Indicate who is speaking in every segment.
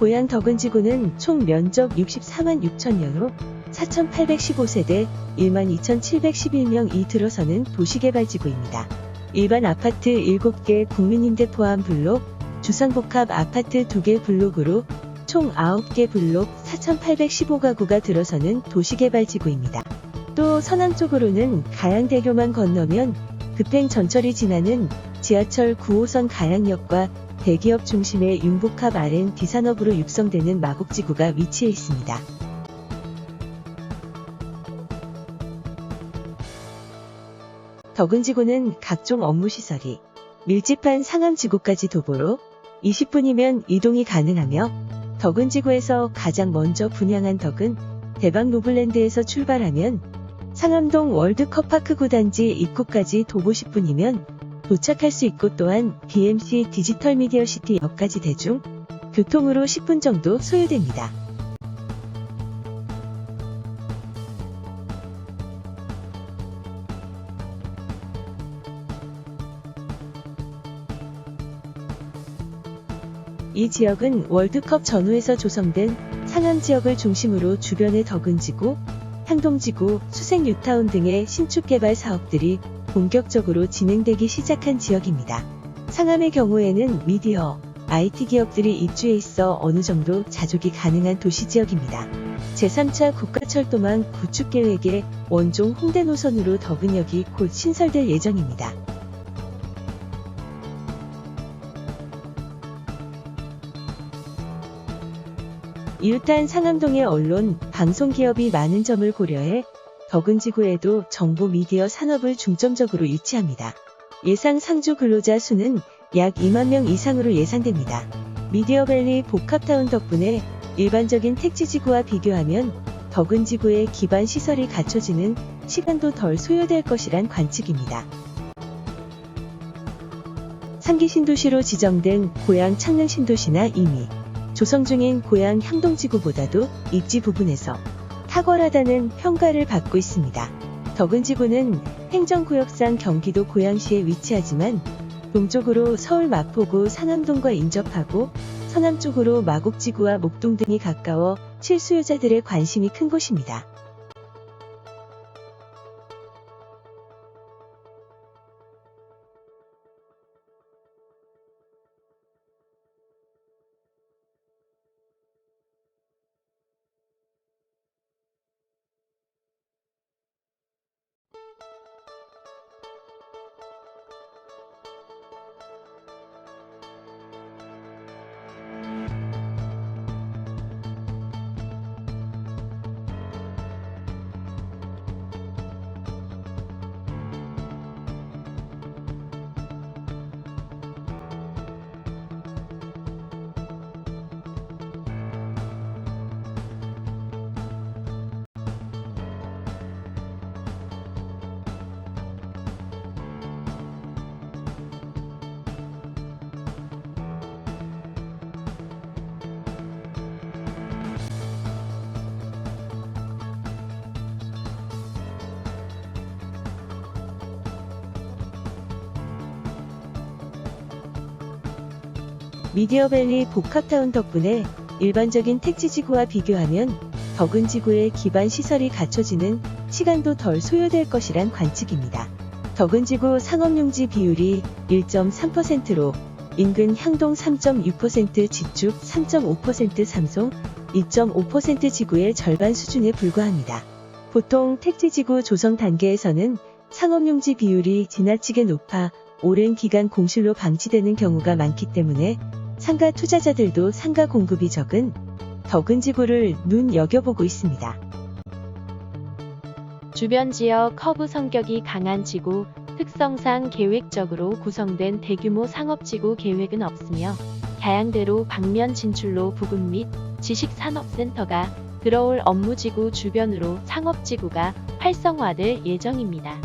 Speaker 1: 고양 덕은지구는 총 면적 64만 6천여로 4,815세대 1만 2,711명이 들어서는 도시개발지구입니다. 일반 아파트 7개 국민임대 포함 블록, 주상복합 아파트 2개 블록으로 총 9개 블록 4,815가구가 들어서는 도시개발지구입니다. 또 서남 쪽으로는 가양대교만 건너면 급행 전철이 지나는 지하철 9호선 가양역과 대기업 중심의 융복합 R&D 산업으로 육성되는 마곡지구가 위치해 있습니다. 덕은지구는 각종 업무시설이 밀집한 상암지구까지 도보로 20분이면 이동이 가능하며 덕은지구에서 가장 먼저 분양한 덕은 대박 노블랜드에서 출발하면 상암동 월드컵파크 구단지 입구까지 도보 10분이면 도착할 수 있고 또한 BMC 디지털 미디어 시티 역까지 대중 교통으로 10분 정도 소요됩니다. 이 지역은 월드컵 전후에서 조성된 상암 지역을 중심으로 주변의 덕은지구, 향동지구, 수색 뉴타운 등의 신축 개발 사업들이 본격적으로 진행되기 시작한 지역입니다. 상암의 경우에는 미디어, IT 기업들이 입주해 있어 어느 정도 자족이 가능한 도시 지역입니다. 제3차 국가철도망 구축 계획의 원종 홍대 노선으로 덕은역이 곧 신설될 예정입니다. 이웃한 상암동의 언론, 방송 기업이 많은 점을 고려해 덕은지구에도 정보 미디어 산업을 중점적으로 유치합니다. 예상 상주 근로자 수는 약 2만 명 이상으로 예상됩니다. 미디어밸리 복합타운 덕분에 일반적인 택지지구와 비교하면 덕은지구의 기반 시설이 갖춰지는 시간도 덜 소요될 것이란 관측입니다. 3기 신도시로 지정된 고양 창릉 신도시나 이미 조성 중인 고양 향동지구보다도 입지 부분에서 탁월하다는 평가를 받고 있습니다. 덕은지구는 행정구역상 경기도 고양시에 위치하지만 동쪽으로 서울 마포구 상암동과 인접하고 서남쪽으로 마곡지구와 목동 등이 가까워 실수요자들의 관심이 큰 곳입니다. 미디어밸리 복합타운 덕분에 일반적인 택지지구와 비교하면 덕은지구의 기반 시설이 갖춰지는 시간도 덜 소요될 것이란 관측입니다. 덕은지구 상업용지 비율이 1.3%로 인근 향동 3.6% 지축 3.5% 삼송 2.5% 지구의 절반 수준에 불과합니다. 보통 택지지구 조성 단계에서는 상업용지 비율이 지나치게 높아 오랜 기간 공실로 방치되는 경우가 많기 때문에 상가 투자자들도 상가 공급이 적은 덕은 지구를 눈여겨보고 있습니다.
Speaker 2: 주변 지역 커브 성격이 강한 지구, 특성상 계획적으로 구성된 대규모 상업지구 계획은 없으며 다양대로 방면 진출로 부근 및 지식산업센터가 들어올 업무지구 주변으로 상업지구가 활성화될 예정입니다.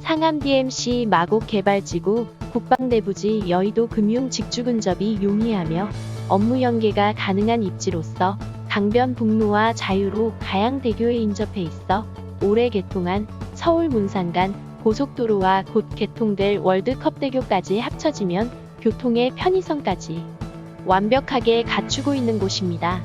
Speaker 2: 상암 DMC 마곡 개발지구, 국방내부지 여의도 금융 직주근접이 용이하며 업무 연계가 가능한 입지로서 강변 북로와 자유로 가양대교에 인접해 있어 올해 개통한 서울 문산간 고속도로와 곧 개통될 월드컵대교까지 합쳐지면 교통의 편의성까지 완벽하게 갖추고 있는 곳입니다.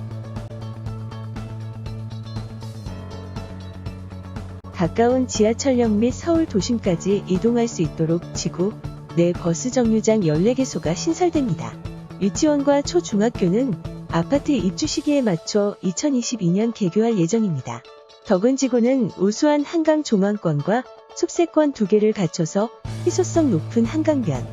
Speaker 1: 가까운 지하철역 및 서울 도심까지 이동할 수 있도록 지구 내 버스 정류장 14개소가 신설됩니다. 유치원과 초중학교는 아파트 입주 시기에 맞춰 2022년 개교할 예정입니다. 덕은 지구는 우수한 한강 조망권과 숙세권 두 개를 갖춰서 희소성 높은 한강변,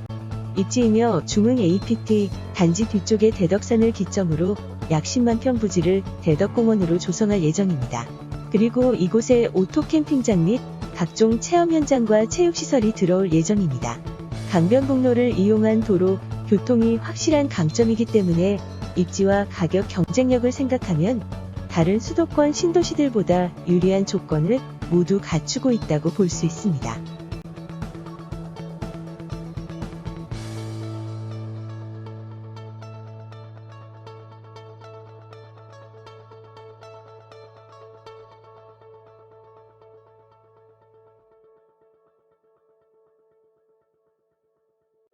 Speaker 1: 입지이며 중흥 APT 단지 뒤쪽의 대덕산을 기점으로 약 10만 평 부지를 대덕공원으로 조성할 예정입니다. 그리고 이곳에 오토 캠핑장 및 각종 체험 현장과 체육시설이 들어올 예정입니다. 강변북로를 이용한 도로 교통이 확실한 강점이기 때문에 입지와 가격 경쟁력을 생각하면 다른 수도권 신도시들보다 유리한 조건을 모두 갖추고 있다고 볼 수 있습니다.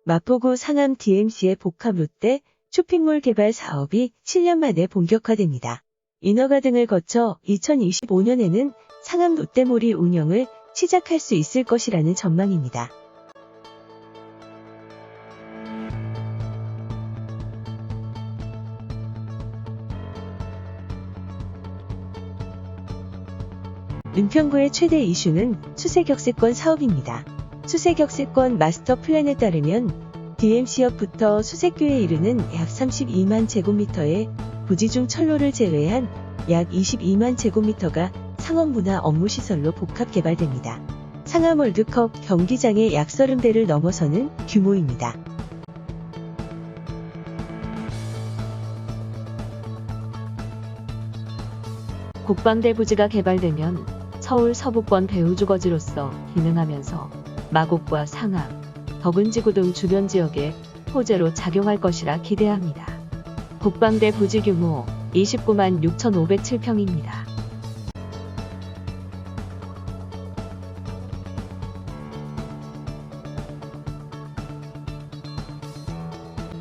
Speaker 1: 마포구 상암 DMC의 복합 롯데 쇼핑몰 개발 사업이 7년 만에 본격화됩니다. 인허가 등을 거쳐 2025년에는 상암 롯데몰이 운영을 시작할 수 있을 것이라는 전망입니다. 은평구의 최대 이슈는 수세격세권 사업입니다. 수세격세권 마스터 플랜에 따르면 DMC역부터 수색교에 이르는 약 32만 제곱미터의 부지 중 철로를 제외한 약 22만 제곱미터가 상업문화 업무시설로 복합 개발됩니다. 상암 월드컵 경기장의 약 30배를 넘어서는 규모입니다.
Speaker 3: 국방대 부지가 개발되면 서울 서부권 배후주거지로서 기능하면서 마곡과 상암, 덕은지구 등 주변 지역에 호재로 작용할 것이라 기대합니다. 국방대 부지 규모 29만 6,507평입니다.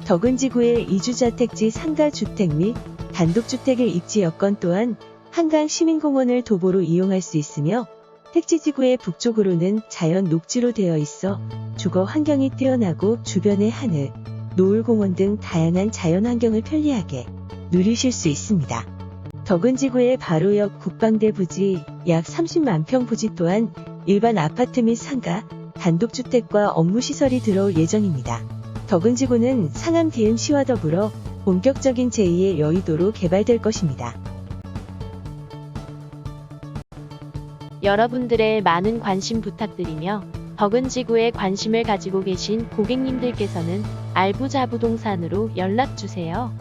Speaker 1: 덕은지구의 이주자택지 상가주택 및 단독주택의 입지 여건 또한 한강 시민공원을 도보로 이용할 수 있으며 택지지구의 북쪽으로는 자연 녹지로 되어 있어 주거 환경이 뛰어나고 주변의 하늘, 노을공원 등 다양한 자연 환경을 편리하게 누리실 수 있습니다. 덕은지구의 바로 옆 국방대 부지 약 30만 평 부지 또한 일반 아파트 및 상가, 단독주택과 업무시설이 들어올 예정입니다. 덕은지구는 상암 DMC와 더불어 본격적인 제2의 여의도로 개발될 것입니다.
Speaker 2: 여러분들의 많은 관심 부탁드리며 덕은지구에 관심을 가지고 계신 고객님들께서는 알부자 부동산으로 연락 주세요.